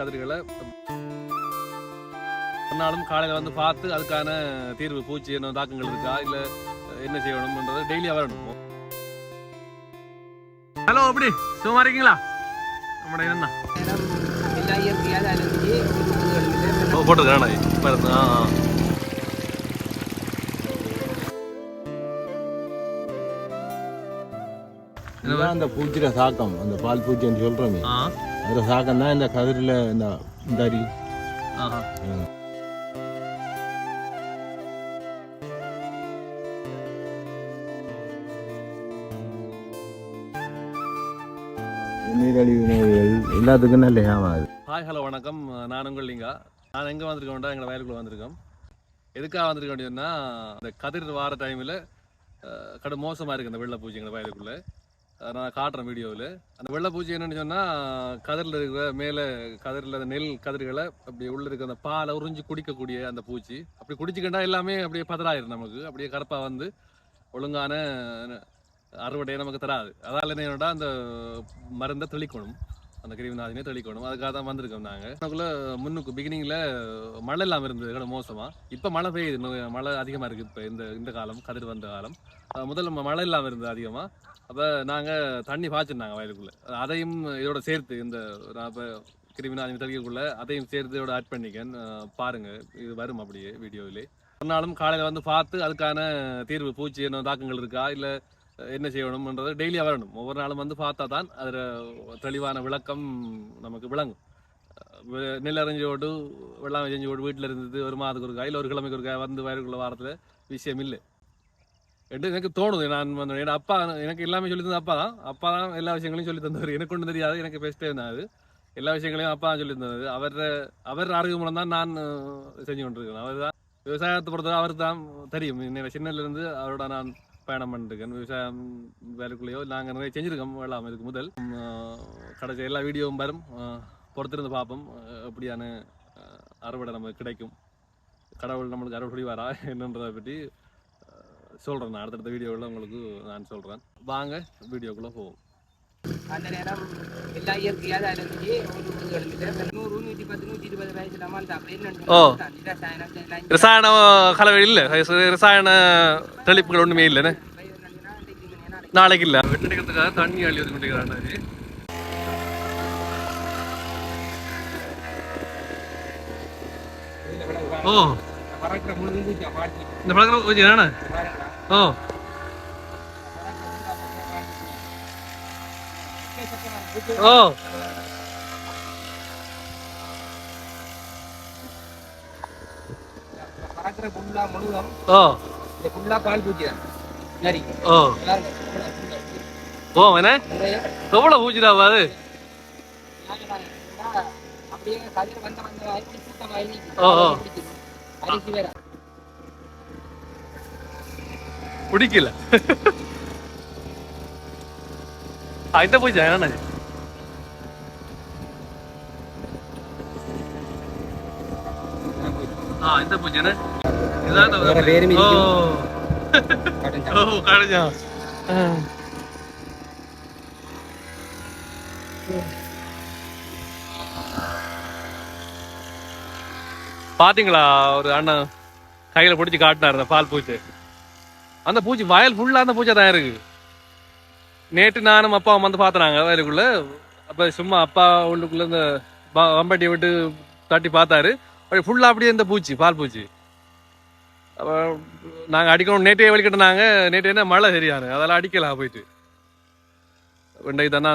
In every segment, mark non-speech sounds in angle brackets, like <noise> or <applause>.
கதிர்களை நாளும் காலையில் வந்து பார்த்து அதுக்கான தீர்வு பூச்சி என்ன தாக்கங்கள் இருக்கா இல்லை என்ன செய்யணும்ன்றது டெய்லியாக வரணும். ஹலோ எப்படி? சும்மா இருக்கீங்களா? நம்மட என்ன போட்டுருக்கேன் ஆ அந்த பூச்சிட சாக்கம் அந்த பால் பூச்சின்னு சொல்றோமே. அந்த சாக்கம் தான் இந்த கதிரில் இந்த இந்த ஆஹா. நீரழிவு நோய்கள் எல்லாத்துக்கும் நல்ல ஏமாது ஹாய் ஹலோ வணக்கம். நான் உங்கள் லிங்கா. நான் எங்கே வந்திருக்கேன்டா எங்களை வயலுக்குள்ள வந்திருக்கோம். எதுக்காக வந்திருக்க வேண்டியதுன்னா இந்த கதிர் வார டைமில் கடும் மோசமாக இருக்குது அந்த வெள்ளை பூச்சி எங்கள் வயலுக்குள்ள. நான் காட்டுறேன் வீடியோவில். அந்த வெள்ளை பூச்சி என்னன்னு சொன்னால் கதிரில் இருக்கிற மேலே கதிரில் அந்த நெல் கதிர்களை அப்படி உள்ள இருக்க அந்த பாலை உறிஞ்சி குடிக்கக்கூடிய அந்த பூச்சி. அப்படி குடிச்சிக்கிட்டா எல்லாமே அப்படியே பதறாயிரும் நமக்கு. அப்படியே கருப்பாக வந்து ஒழுங்கான அறுவடையை நமக்கு தராது. அதால் என்னடா அந்த மருந்தை தெளிக்கணும். அந்த கிருமிநாதினே தெளிக்கணும். அதுக்காக தான் வந்திருக்கோம் நாங்கள் அதுக்குள்ள முன்னுக்கு பிகினிங்கில் மழை இல்லாமல் இருந்தது. கூட மோசமாக இப்போ மழை பெய்யுது. இன்னும் மழை அதிகமாக இருக்குது இப்போ இந்த இந்த காலம் கதிர் வந்த காலம். முதல்ல ம- மழை இல்லாமல் இருந்தது அதிகமாக அப்போ நாங்கள் தண்ணி பாய்ச்சிருந்தாங்க வயலுக்குள்ளே. அதையும் இதோட சேர்த்து இந்த இப்போ கிருமிநாதினி தெளிக்கக்குள்ள அதையும் சேர்த்து இதோட ஆட் பண்ணிக்கேன். பாருங்கள் இது வரும் அப்படியே வீடியோவிலே. ஒரு நாளும் காலையில் வந்து பார்த்து அதுக்கான தீர்வு பூச்சி என்ன தாக்கங்கள் இருக்கா இல்லை என்ன செய்யணும்ன்றது டெய்லியாக வரணும். ஒவ்வொரு நாளும் வந்து பார்த்தா தான் அதில் தெளிவான விளக்கம் நமக்கு விளங்கும். நெல் நெல் அரைஞ்சோடு வெள்ளாமை செஞ்சோடு வீட்டில் இருந்தது ஒரு மாதத்துக்கு ஒருக்கா இல்லை ஒரு கிழமைக்கு ஒருக்கா வந்து வயலுக்குள்ள வாரத்தில் விஷயம் இல்லை. என்று எனக்கு தோணுது. நான் வந்து என் அப்பா எனக்கு எல்லாமே சொல்லி தந்தது அப்பா தான். அப்பா தான் எல்லா விஷயங்களையும் சொல்லி தந்தவர். எனக்கு ஒன்றும் தெரியாது. எனக்கு பெஸ்ட்டே இருந்தாது எல்லா விஷயங்களையும் அப்பா தான் சொல்லி தந்தது. அவர் அவர் அறிவு மூலம் தான் நான் செஞ்சு கொண்டிருக்கேன் அவர் தான் விவசாயத்தை பொறுத்தவரை அவர் தான் தெரியும். என்னோட சின்னலேருந்து அவரோட நான் பயணம் பண்ணிருக்கேன். விவசாயம் வேலைக்குள்ளேயோ நாங்கள் நிறைய செஞ்சுருக்கோம். வேளாண் இதுக்கு முதல். கடைசி எல்லா வீடியோவும் வரும். பொறுத்திருந்து பார்ப்போம். எப்படியான அறுவடை நமக்கு கிடைக்கும். கடவுள் நம்மளுக்கு அறுவடை வரா என்னன்றதை பற்றி அஹ், சொல்றேன் நான் அடுத்தடுத்த வீடியோவில் உங்களுக்கு நான் சொல்கிறேன் வாங்க வீடியோக்குள்ளே போவோம். அந்த நேரம் எல்லா இயற்கையாக அழிஞ்சு நூறு நூற்றி பத்து நூற்றி இருபது வயசுல அப்படின்னு ரசாயன கலவை இல்லை ரசாயன தெளிப்புகள் ஒன்றுமே இல்லைண்ணே நேரம் நாளைக்கு இல்லை வெட்டடிக்கிறதுக்காக தண்ணி ஓ இந்த பழக்கம் என்னண்ணே? ஓ ஓ பறக்கிற புல்லா முழுதும் ஓ இந்த புல்லா பால் நரி. ஓ எவ்வளோ பூச்சிடாவா அது அப்படியே கதிர் வந்த வந்த ஓ, ஓ. அரிசி வேற. பிடிக்கல ஆ, இந்த பூஜை என்னண்ணே ஆ இந்த பூஜைண்ணே இதான் இந்த- வேற பேரும் ஓ கடன் ஓ கடைஞ்சா பாத்தீங்களா ஒரு அண்ணன் கையில பிடிச்சி காட்டினார் அந்த பால் பூச்சி அந்த பூச்சி வயல் ஃபுல்லா அந்த பூச்சை தான் இருக்கு. நேற்று நானும் அப்பாவும் வந்து பார்த்தனாங்க வயலுக்குள்ள. அப்ப சும்மா அப்பா உள்ளுக்குள்ள இந்த வம்பட்டியை விட்டு தட்டி பார்த்தாரு. அப்படி ஃபுல்லா அப்படியே இந்த பூச்சி பால் பூச்சி. அப்ப நாங்க அடிக்கணும் நேற்றே வலிக்கிட்டோம் நேற்று என்ன மழை சரியான அதெல்லாம் அடிக்கலாம் போயிட்டு. இன்றைக்கு தானே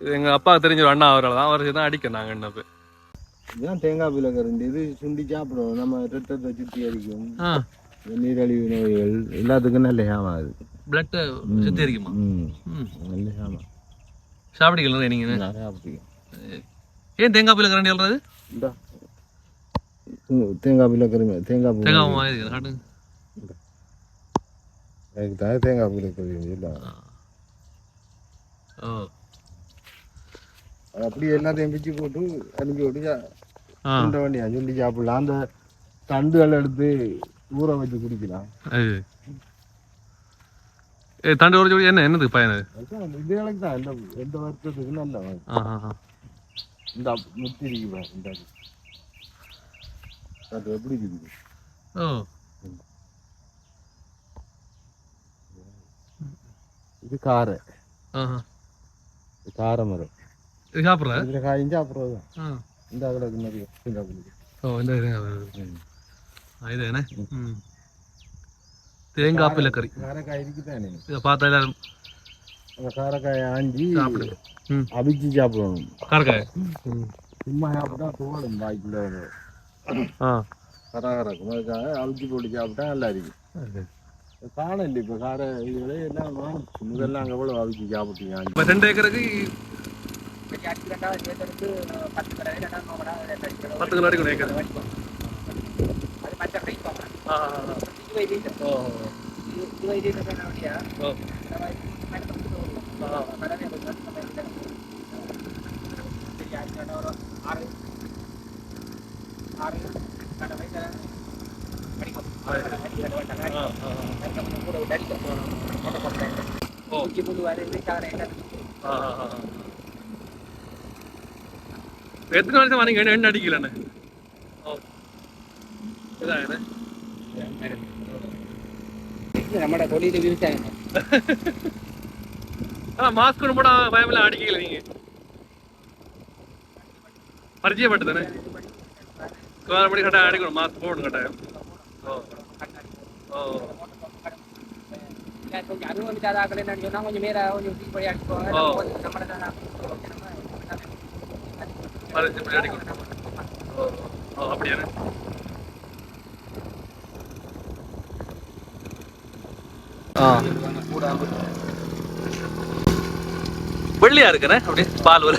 இது எங்க அப்பா தெரிஞ்ச ஒரு அண்ணா அவரால் தான் அவர் தான் அடிக்க நாங்க என்ன போய் இதுதான் தேங்காய் பிளக்கரண்டு இது சுண்டி சாப்பிடுவோம். நம்ம ரத்தத்தை சுத்தி அடிக்கும். நீரழிவு நோய்கள் எல்லாத்துக்கும் நல்ல ஏமாது பிளட் சுத்தி இருக்குமா ம் ம். நல்ல ஏமா சாப்பிடுங்களா நீங்க நிறையா பிடிக்கும் ஏன் தேங்காய் பிள்ளை கரண்டி இந்தா. ம், தேங்காய் பிளக்கருமே தேங்காய் பூ. தேங்காய் காட்டு அதுக்கு தான் தேங்காய் எல்லாம் ஓ. அது அப்படியே எல்லாத்தையும் பிச்சு போட்டு அனுப்பி விட்டு சுண்ட வேண்டியா சுண்டி சாப்பிடலாம். அந்த தண்டுகள் எடுத்து ஊற வச்சு குடிக்கலாம். ஏ தண்டு ஒரு என்ன என்னது பயன் அதுதான் இதுகளுக்கு தான் எந்த எந்த வருத்தத்துக்கு நல்ல இந்த முத்தி இருக்கு பாரு, இந்த. அது. எப்படி இருக்குது? ஓ. இது காரை. காரை மரம். இது சாப்பிட்ற? இதுல காய்ஞ்சா தான் ஆ. இந்த அகலுக்கு நிறைய இந்த ஓ இந்த ஆ, இது என்ன ம் தேங்காய் பிள்ளைக்கறி காரைக்காய் ஆஞ்சி சாப்பிடுங்க அவிச்சு சாப்பிடணும் காரக்காய் சும்மா சாப்பிட்டா தோணும் வாய்க்குள்ள ஆ கரகரக்கும் அதுக்காக அவிச்சு போட்டு சாப்பிட்டா நல்லா இருக்கும் காண இல்லை இப்போ கார இதுகளே எல்லாம். முதல்ல அங்கே எவ்வளோ அவிச்சு சாப்பிட்டீங்க இப்போ ரெண்டு ஏக்கருக்கு கடை பத்து கிலோ வரைக்கும் ஏக்கர் அது மற்ற கை போங்க ஆ ஆ, ஆ. இருபது லிட்டர் ஓ இருபது லிட்டர் என்ன வழியா ஓ இந்த மாதிரி மேலே கொண்டு வருவோம் ஆ கடனை கொஞ்சம் நம்ம இதில் சரி அஞ்சு கடை வரும் ஆறு ஆறு கடை வயசு படிக்கும் ஆறு கடை அடி கடை வேண்டாம் ஆ, ஆ, ஆ. அதுக்கப்புறம் கூட ஒரு அடிக்கும் கொட்டை போட்டேன் ஓ. ஊற்றி புது வரைந்து சாரை என்ன ஆ, ஆ, ஆ, ஆ. எத்தனை வருஷம் வரீங்க எண்ணெய் எண்ணெய் அடிக்கலண்ணே ஓ இதான் என்ன இது நம்மட தொழில் விவசாயம் ஆ மாஸ்க் ஒன்று போட பயமில்ல அடிக்கல நீங்க பரிச்சயப்பட்டு தானே மணி கட்டாயம் அடிக்கணும் மாஸ்க் போடணும் கட்டாயம் ஓ ஓ கொஞ்சம் அனுபவிக்காத ஆக்கள் என்னன்னு சொன்னா கொஞ்சம் மேல கொஞ்சம் தீப்படி அடிச்சுக்கோங்க ஓ. நம்ம கொஞ்சம் நம்மள தானே பரிச்சயப்பட்டு அடிக்கணும் ஓ ஓ அப்படியாண்ணே வெள்ளையா இருக்கிறேன். அப்படியே பால் ஒரு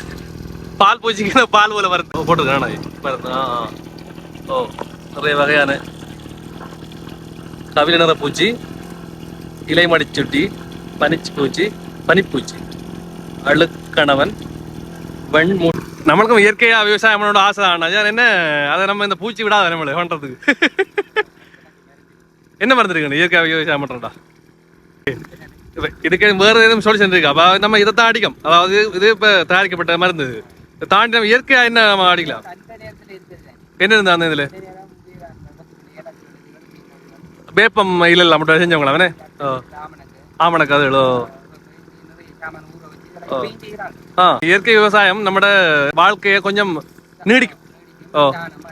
பால் பூச்சிக்கு பால் போல வர போட்டுருக்கேன் வருது ஆ ஓ நிறைய வகையான கவில நிற பூச்சி இலைமடிச்சுட்டி பனிச்சு பூச்சி பனிப்பூச்சி. அழுக்கணவன் வெண்மூ நம்மளுக்கும் இயற்கையா விவசாயம் பண்ணோட ஆசை தான் என்ன? அதை நம்ம இந்த பூச்சி விடாத நம்மளை பண்றதுக்கு <laughs> என்ன மறந்துருக்கணும் இயற்கையாக விவசாயம் பண்ணுறோம்டா இதுக்கு வேறு எதுவும் சொல்யூஷன் இருக்கா? அப்போ நம்ம இதை தான் அடிக்கும் அதாவது இது இப்போ தயாரிக்கப்பட்ட மருந்து. தாண்டி நம்ம இயற்கையாக என்ன நம்ம அடிக்கலாம்? என்ன இருந்தா அந்த இதில்? வேப்பம் இல்லை இல்ல மட்டும் செஞ்சவங்களா அவனே? ஓ. ஆமணக்கு அது எவ்வளோ ஆ இயற்கை விவசாயம் நம்மட வாழ்க்கையை கொஞ்சம் நீடிக்கும். ஓ. சாணம்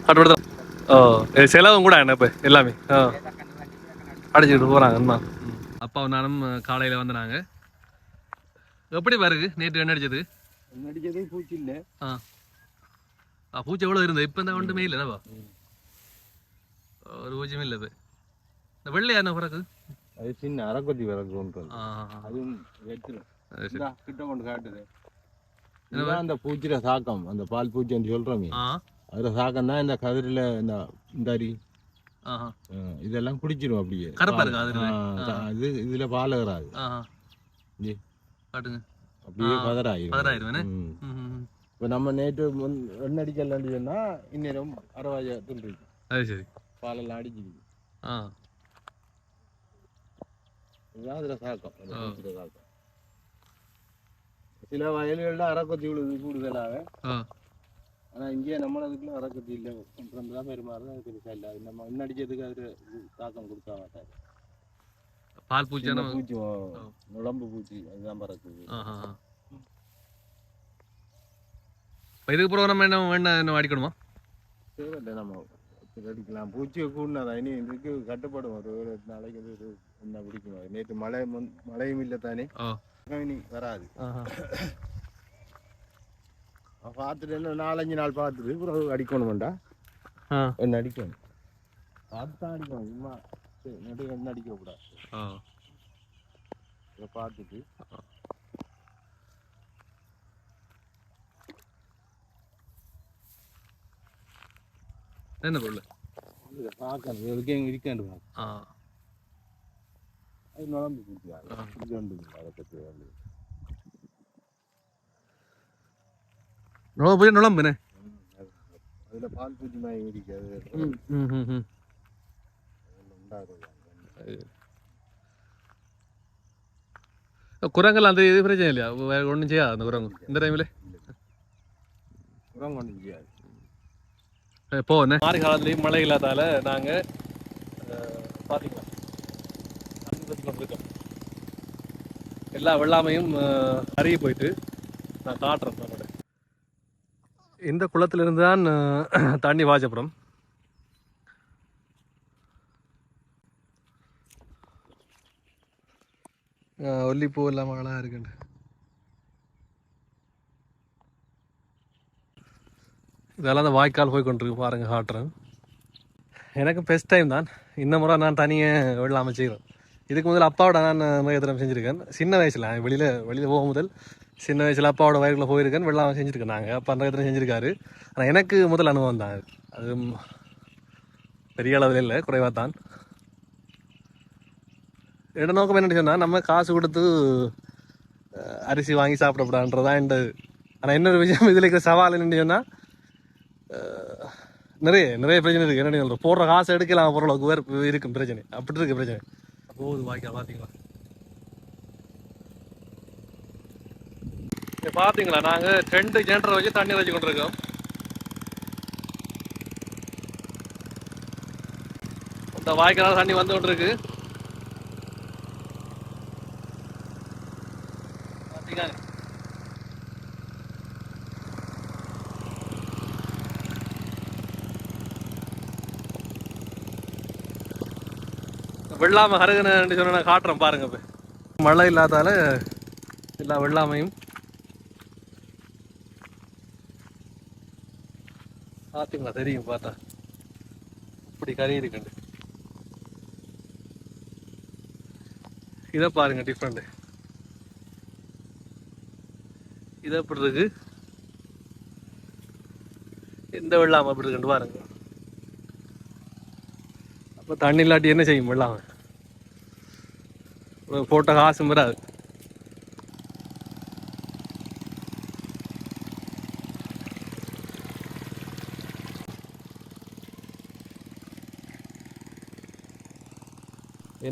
கட்டுப்படுத்த ஓ செலவும் கூட என்ன இப்போ எல்லாமே. ஆ. அடிச்சுட்டு போகிறாங்க இன்னும் அப்பாவும் நானும் காலையில் வந்தாங்க எப்படி பாருங்க நேற்று என்ன அடிச்சது? நடிச்சதே பூச்சி இல்லை. ஆ. ஆ பூச்சி எவ்வளோ இருந்தது? இப்போ இந்த ஒன்றுமே இல்லைனாப்பா ஒரு பூச்சியுமே இல்லை இப்போ இந்த வெள்ளையா என்ன பிறகு? அது சின்ன அரைக்கொத்தி விறகு ஒன்று ஆ அதுவும் வெச்சிடும் கிட்ட கொண்டு காட்டுது. அந்த பூச்சியில சாக்கம் அந்த பால் பூச்சின்னு சொல்றோமே. ஆ. அதுல சாக்கம் தான் இந்த கதிரில இந்த இந்த அரி இதெல்லாம் குடிச்சிடும் அப்படியே. இருக்கா இது இதுல பால் ஏறாது அப்படியே பதறாயிரும். பதறாயிரும். இப்ப நம்ம நேற்று முன் எண்ணெய் அடிக்கலன்னு இந்நேரம் துண்டு அது சரி. பாலெல்லாம் அடிச்சிருக்கு ஆ. இதுதான் அதுல சாக்கம். சாக்கம். சில வயல்கள்ல அரைக்கொத்தி விழுது கூடுதலாக. ஆ ஆனா இங்கே நம்ம அதுக்குள்ள அரைக்கொத்தி இல்லை. தான் பெருமாறு அது பெருசா இல்லை. அது நம்ம அடிக்கிறதுக்கு அது தாக்கம் கொடுக்க மாட்டாரு. பால் பூச்சி ஓ, நுளம்பு பூச்சி அதுதான் பறக்குது. இதுக்கு பிறகு நம்ம என்ன என்ன என்ன அடிக்கணுமா தேவையில்லை நம்ம அடிக்கலாம். பூச்சியை கூடனா இனி இதுக்கு கட்டுப்படும். ஒரு ஒரு நாளைக்கு ஒரு என்ன பிடிக்கும் நேற்று மழை மழையும் இல்லை தானே. இனி வராது. பார்த்துட்டு என்ன நாலஞ்சு நாள் பார்த்துட்டு பிறகு அடிக்கணும்டா ஆ என்ன அடிக்கணும் பார்த்து தான் அடிக்கணும் சும்மா சரி, நடு என்ன அடிக்க கூடாது ஆ இதை பார்த்துட்டு என்ன பொருள் இதை பார்க்கணும் எதுக்கு எங்கே இருக்காண்டு பார்க்கணும் ஆ அது நுழம்பு வந்து அதை பற்றி நுழம்பு போய் நுழம்புனே அதில் பால் பூச்சி மாதிரி இருக்காது ம் ம் ம் ம். உண்டாகுது. குரங்கெல்லாம் அந்த இது பிரச்சனை இல்லையா? வேற ஒன்றும் செய்யாது அந்த குரங்கு? இந்த டைமில் உரம் கொண்டு செய்யாது. போன மாறி காலத்துலேயும் மழை இல்லாதால நாங்கள் பார்த்தீங்களா இருக்கோம் எல்லா வெள்ளாமையும் அருகி போயிட்டு நான் காட்டுறேன் நம்மளோட இந்த குளத்திலிருந்து தான் <clears throat> தண்ணி வாஜப்புறம் ஒல்லிப்பூ எல்லாம் அழகாக இருக்குண்டு இதெல்லாம் அந்த வாய்க்கால் போய் கொண்டிருக்கு பாருங்க காட்டுறேன். எனக்கு பெஸ்ட் டைம் தான். இந்த முறை நான் தனியாக வெள்ளாமல் செய்கிறேன் இதுக்கு முதல் அப்பாவோட நான் தரம் செஞ்சுருக்கேன். சின்ன வயசில் வெளியில் வெளியில் போக முதல் சின்ன வயசில் அப்பாவோட வயலுக்குள்ள போயிருக்கேன் வெள்ளாமல் செஞ்சுருக்கேன் நாங்கள் அப்போ அந்த இடத்துல செஞ்சுருக்காரு. ஆனால் எனக்கு முதல் அனுபவம் தான் அது. பெரிய அளவில் இல்லை குறைவாக தான். என்னோட நோக்கம் என்ன சொன்னால் நம்ம காசு கொடுத்து அரிசி வாங்கி சாப்பிடப்படான்றதான் இந்த ஆனால் இன்னொரு விஷயம் இதில் இருக்கிற சவால் என்னென்னு சொன்னால் நிறைய நிறைய பிரச்சனை இருக்குது என்ன சொல்றோம் போடுற காசு எடுக்கலாம் போகிற அளவுக்கு வேறு இருக்கும் பிரச்சனை. அப்படி இருக்குது பிரச்சனை. போகுது வாய்க்கா பார்த்தீங்களா இங்க பார்த்தீங்களா நாங்கள் ரெண்டு ஜென்டரை வச்சு தண்ணி வச்சு கொண்டிருக்கோம். இந்த வாய்க்கால தண்ணி வந்து கொண்டிருக்கு. பார்த்தீங்களா வெள்ளாமை ஹருகன்னு சொன்ன காட்டுறேன் பாருங்க இப்போ. மழை இல்லாதால எல்லா வெள்ளாமையும் பார்த்தீங்களா தெரியும் பார்த்தா. இப்படி கறி இருக்குண்டு இதை பாருங்க டிஃப்ரெண்ட் இது எப்படி இருக்கு? எந்த வெள்ளாம அப்படி இருக்குன்னு பாருங்க. அப்போ தண்ணி இல்லாட்டி என்ன செய்யும் வெள்ளாமை? போட்ட காசும் வராது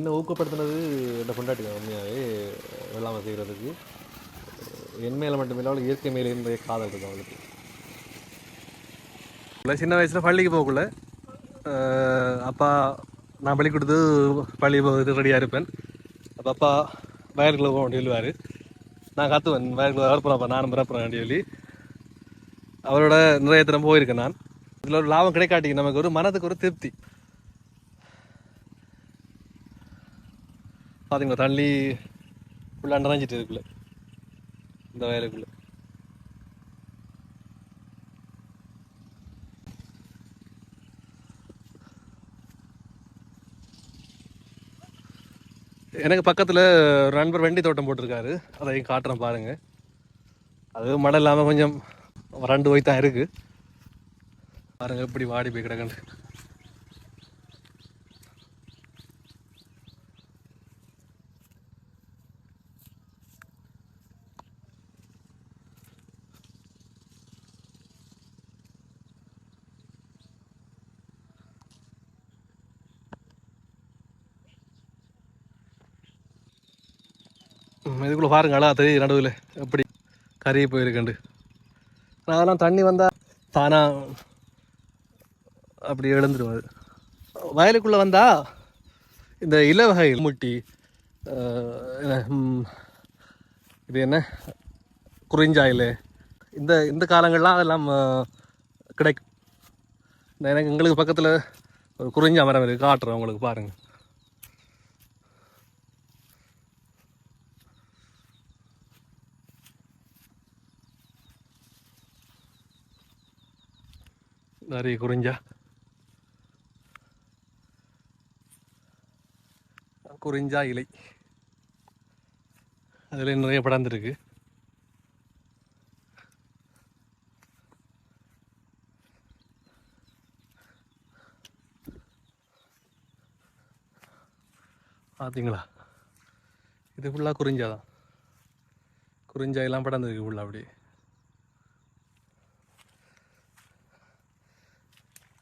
என்ன ஊக்கப்படுத்தினது என்ன கொண்டாட்டிங்க உண்மையாகவே வெள்ளாமை செய்கிறதுக்கு என் மேலே மட்டும் அவளுக்கு இயற்கை மேலே இருந்த காதல் இருக்கு அவளுக்கு. இல்லை, சின்ன வயசில் பள்ளிக்கு போகக்குள்ள அப்பா நான் பள்ளி கொடுத்து பள்ளி போகிறது ரெடியாக இருப்பேன். அப்போ அப்பா வயலுக்குள்ளே போக சொல்லுவார். நான் கற்றுவேன் வயலுக்குள்ள வரப்புறப்பா நானும் பிறப்புறேன் சொல்லி. அவரோட நிறைய தினம் போயிருக்கேன் நான். இதில் ஒரு லாபம் கிடைக்காட்டி நமக்கு ஒரு மனதுக்கு ஒரு திருப்தி. பார்த்தீங்களா தள்ளி ஃபுல்லாக நிறைஞ்சிட்டு இருக்குல்ல இந்த வயலுக்குள்ள. எனக்கு பக்கத்தில் ஒரு நண்பர் வெண்டி தோட்டம் போட்டிருக்காரு. அதையும் காட்டுறேன் பாருங்க. அது மழை இல்லாமல் கொஞ்சம் வறண்டு போய் தான் இருக்கு. பாருங்க எப்படி வாடி போய் கிடக்குன்னு. ம், பாருங்க அழகா தெரியுது நடுவில். எப்படி கறி போயிருக்கண்டு அதெல்லாம் தண்ணி வந்தால் தானாக அப்படி எழுந்துடும் அது. வயலுக்குள்ளே வந்தால் இந்த இலை வகை முட்டி என்ன, இது என்ன? குறிஞ்சாயில். இந்த இந்த காலங்கள்லாம் அதெல்லாம் கிடைக்கும். எனக்கு எங்களுக்கு பக்கத்தில் ஒரு குறிஞ்சா மரம் இருக்குது காட்டுறேன் உங்களுக்கு பாருங்கள் நிறைய குறிஞ்சா குறிஞ்சா இலை அதில் நிறைய படர்ந்துருக்கு பார்த்தீங்களா இது ஃபுல்லாக குறிஞ்சா தான் குறிஞ்சா எல்லாம் படர்ந்துருக்கு ஃபுல்லாக அப்படி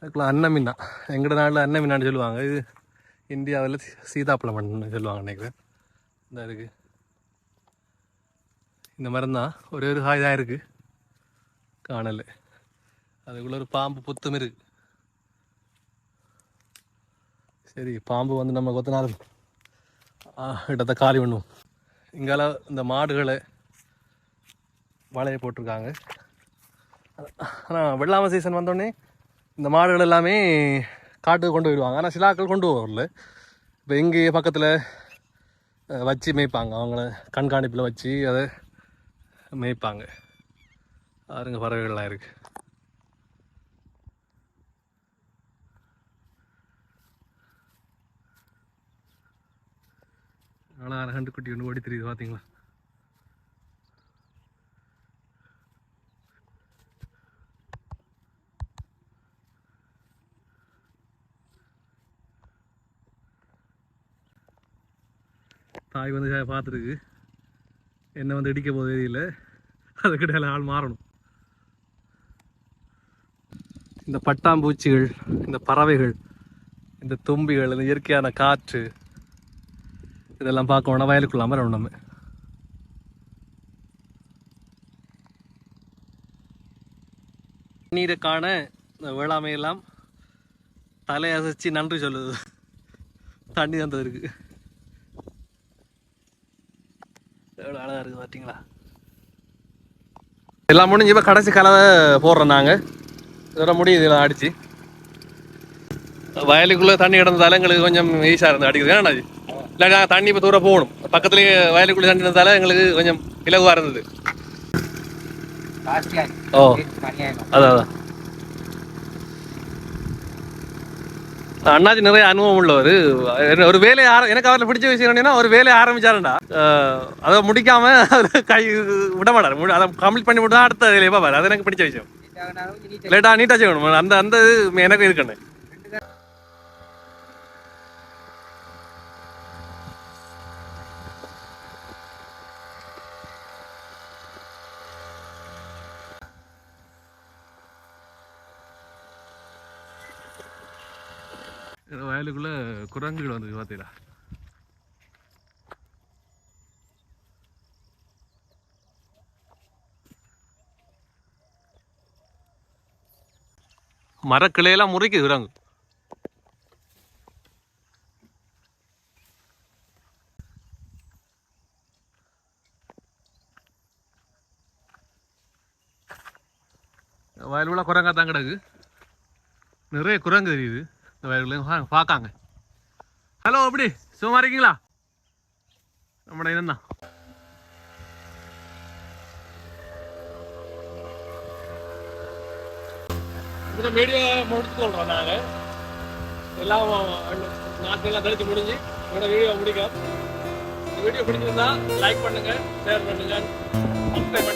அதுக்குள்ள அன்னமின்னா எங்கட நாட்டில் அன்னமின்னான்னு சொல்லுவாங்க. இது இந்தியாவில் சீதாப்பழம் மண்ணுன்னு சொல்லுவாங்க நினைக்கிறேன். இந்த இருக்கு. இந்த மரம் தான். ஒரே ஒரு காய் தான் இருக்குது காணல். அதுக்குள்ள ஒரு பாம்பு புத்தம் இருக்கு. சரி பாம்பு வந்து நம்ம கொத்தினாலும் இடத்த காலி பண்ணுவோம் இங்கால இந்த மாடுகளை வலையை போட்டிருக்காங்க. ஆனால் வெள்ளாமை சீசன் வந்தோடனே இந்த மாடுகள் எல்லாமே காட்டுக்கு கொண்டு போயிடுவாங்க. ஆனால் சில ஆட்கள் கொண்டு வரல இப்போ இங்கே பக்கத்தில் வச்சு மேய்ப்பாங்க. அவங்கள கண்காணிப்பில் வச்சு அதை மேய்ப்பாங்க. பாருங்க பறவைகள்லாம் இருக்குது அழகான கண்டு குட்டி ஒன்று ஓடி தெரியுது பார்த்தீங்களா தாய் வந்து பார்த்துருக்கு. என்ன வந்து இடிக்க போதே தெரியல அதுக்கிட்ட ஆள் மாறணும். இந்த பட்டாம்பூச்சிகள் இந்த பறவைகள் இந்த தும்பிகள் இந்த இயற்கையான காற்று இதெல்லாம் பார்க்கணும்னா வயலுக்குள்ள அமரணும் நம்ம நீரை காண இந்த வேளாமையெல்லாம் தலையசைச்சு நன்றி சொல்லுது. தண்ணி தந்ததுக்கு அழகாக இருக்குது பார்த்தீங்களா? எல்லாம் முடிஞ்சு இப்போ கடைசி கலவை போடுறோம் நாங்கள் இதோட முடியுது இதெல்லாம் அடிச்சு. வயலுக்குள்ளே தண்ணி கிடந்ததால எங்களுக்கு கொஞ்சம் ஈஸியாக இருந்து அடிக்குது. ஏன்னா இல்லை நாங்கள் தண்ணி இப்போ தூரம் போகணும். பக்கத்துலேயே வயலுக்குள்ளே தண்ணி இருந்ததால எங்களுக்கு கொஞ்சம் இலகுவாக இருந்தது. ஓ. அதான் அதான். அண்ணாச்சி நிறைய அனுபவம் உள்ளவர். ஒரு வேலையை ஆர எனக்கு அவரில் பிடிச்ச விஷயம் என்னன்னா ஒரு வேலையை ஆரம்பிச்சாருண்டா அதை முடிக்காம கை விட மாட்டார். முடி- அதை கம்ப்ளீட் பண்ணி விட்டு தான் அடுத்த வேலையை பார்ப்பாரு. அது எனக்கு பிடிச்ச விஷயம். லேட்டா நீட்டாக செய்யணும். அந்த அந்த எனக்கு இருக்கணும். வயலுக்குள்ள குரங்குகள் வந்து பார்த்தீங்களா? மரக்கிளையெல்லாம் முறைக்குது குரங்கு. வயலுக்குள்ள குரங்கா தான் கிடக்கு. நிறைய குரங்கு தெரியுது. இந்த வயலுக்குள்ள பார்க்காங்க. ஹலோ எப்படி? சும்மா இருக்கீங்களா? நம்மட இதுதான் இதில் வீடியோ முடிச்சு சொல்கிறோம் நாங்கள் எல்லாம் நாட்கள்லாம் கழிச்சு முடிஞ்சு என்னோட வீடியோ முடிக்க இந்த வீடியோ பிடிச்சிருந்தா லைக் பண்ணுங்க ஷேர் பண்ணுங்க சப்ஸ்கிரைப்